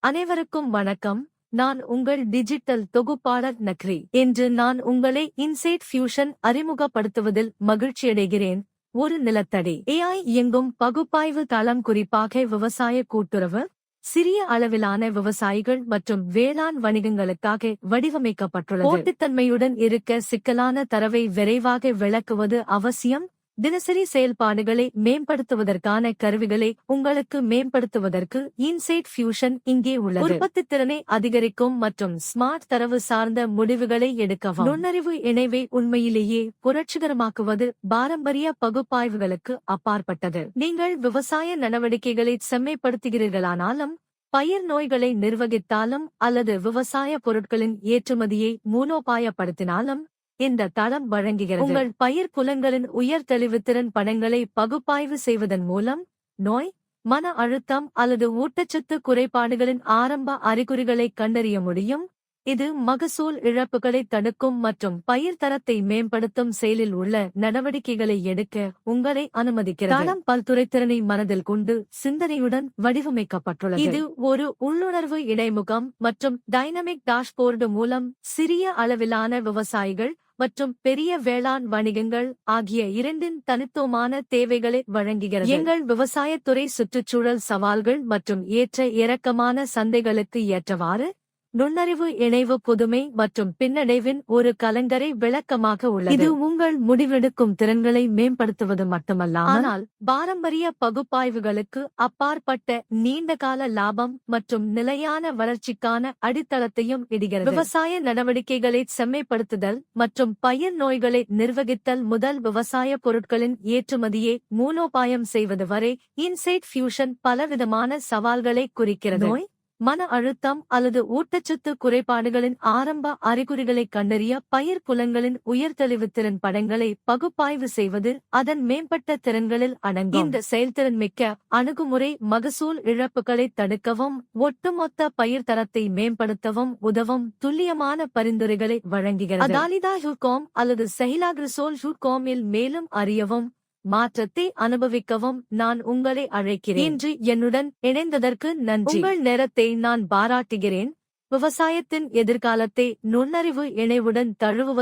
அனைவருக்கும் வணக்கம். நான் உங்கள் டிஜிட்டல் தொகுப்பாளர் நக்ரி. இன்று நான் உங்களை இன்சைட் ஃபியூஷன் அறிமுகப்படுத்துவதில் மகிழ்ச்சியடைகிறேன். ஒரு நிலத்தடி. ஏஐ இயங்கும் பகுப்பாய்வு தளம் குறிப்பாக விவசாய கூட்டுறவு சிறிய அளவிலான விவசாயிகள் மற்றும் வேளாண் வணிகங்களுக்காக வடிவமைக்கப்பட்டுள்ளது. போட்டித்தன்மையுடன் இருக்க சிக்கலான தரவை விரைவாக விளக்குவது அவசியம். தினசரி செயல்பாடுகளை மேம்படுத்துவதற்கான கருவிகளை உங்களுக்கு மேம்படுத்துவதற்கு இன்சைட் ஃபியூஷன் இங்கே உள்ளது. உற்பத்தி திறனை அதிகரிக்கும் மற்றும் ஸ்மார்ட் தரவு சார்ந்த முடிவுகளை எடுக்கவும். நுண்ணறிவு இணைவை உண்மையிலேயே புரட்சிகரமாக்குவது பாரம்பரிய பகுப்பாய்வுகளுக்கு அப்பாற்பட்டது. நீங்கள் விவசாய நடவடிக்கைகளை செம்மைப்படுத்துகிறீர்களானாலும் பயிர் நோய்களை நிர்வகித்தாலும் அல்லது விவசாய பொருட்களின் ஏற்றுமதியை மூலோபாயப்படுத்தினாலும் இந்த தளம் வழங்குகிறது. உங்கள் பயிர் புலன்களின் உயர் தெளிவுத்திறன் படங்களை பகுப்பாய்வு செய்வதன் மூலம் நோய் மன அழுத்தம் அல்லது ஊட்டச்சத்து குறைபாடுகளின் ஆரம்ப அறிகுறிகளை கண்டறிய முடியும். இது மகசூல் இழப்புகளை தடுக்கும் மற்றும் பயிர் தரத்தை மேம்படுத்தும் செயலில் உள்ள நடவடிக்கைகளை எடுக்க உங்களை அனுமதிக்கிறது. தளம் பல்துறைத்திறனை மனதில் கொண்டு சிந்தனையுடன் வடிவமைக்கப்பட்டுள்ளது. இது ஒரு உள்ளுணர்வு இடைமுகம் மற்றும் டைனமிக் டாஷ்போர்டு மூலம் சிறிய அளவிலான விவசாயிகள் மற்றும் பெரிய வேளாண் வணிகங்கள் ஆகிய இரண்டின் தனித்துவமான தேவைகளை வழங்குகிறது. எங்கள் விவசாயத்துறை சுற்றுச்சூழல் சவால்கள் மற்றும் ஏற்ற இறக்கமான சந்தைகளுக்கு ஏற்றவாறு நுண்ணறிவு இணைவு புதுமை மற்றும் பின்னடைவின் ஒரு கலங்கரை விளக்கமாக உள்ளது. இது உங்கள் முடிவெடுக்கும் திறன்களை மேம்படுத்துவது மட்டுமல்லாமல் ஆனால் பாரம்பரிய பகுப்பாய்வுகளுக்கு அப்பாற்பட்ட நீண்டகால லாபம் மற்றும் நிலையான வளர்ச்சிக்கான அடித்தளத்தையும் இடுகிறது. விவசாய நடவடிக்கைகளை செம்மைப்படுத்துதல் மற்றும் பயிர் நோய்களை நிர்வகித்தல் முதல் விவசாய பொருட்களின் ஏற்றுமதியை மூலோபாயம் செய்வது வரை இன்சைட் ஃபியூஷன் பலவிதமான சவால்களை குறிக்கிறது. நோய் மன அழுத்தம் அல்லது ஊட்டச்சத்து குறைபாடுகளின் ஆரம்ப அறிகுறிகளை கண்டறிய பயிர் புலன்களின் உயர்தெளிவுத்திறன் படங்களை பகுப்பாய்வு செய்வது அதன் மேம்பட்ட திறன்களில் அடங்கும். இந்த செயல்திறன் மிக்க அணுகுமுறை மகசூல் இழப்புகளை தடுக்கவும் ஒட்டுமொத்த பயிர் தரத்தை மேம்படுத்தவும் உதவும் துல்லியமான பரிந்துரைகளை வழங்குகிறது. அதாலிதா ஹூகாம் அல்லது சஹிலாகிரிசோல் ஹூகாமில் மேலும் அறியவும் மாற்றத்தை அனுபவிக்கவும் நான் உங்களை அழைக்கிறேன். இன்று என்னுடன் இணைந்ததற்கு நன்றி. உங்கள் நேரத்தை நான் பாராட்டுகிறேன். விவசாயத்தின் எதிர்காலத்தை நுண்ணறிவு இணைவுடன் தழுவுவது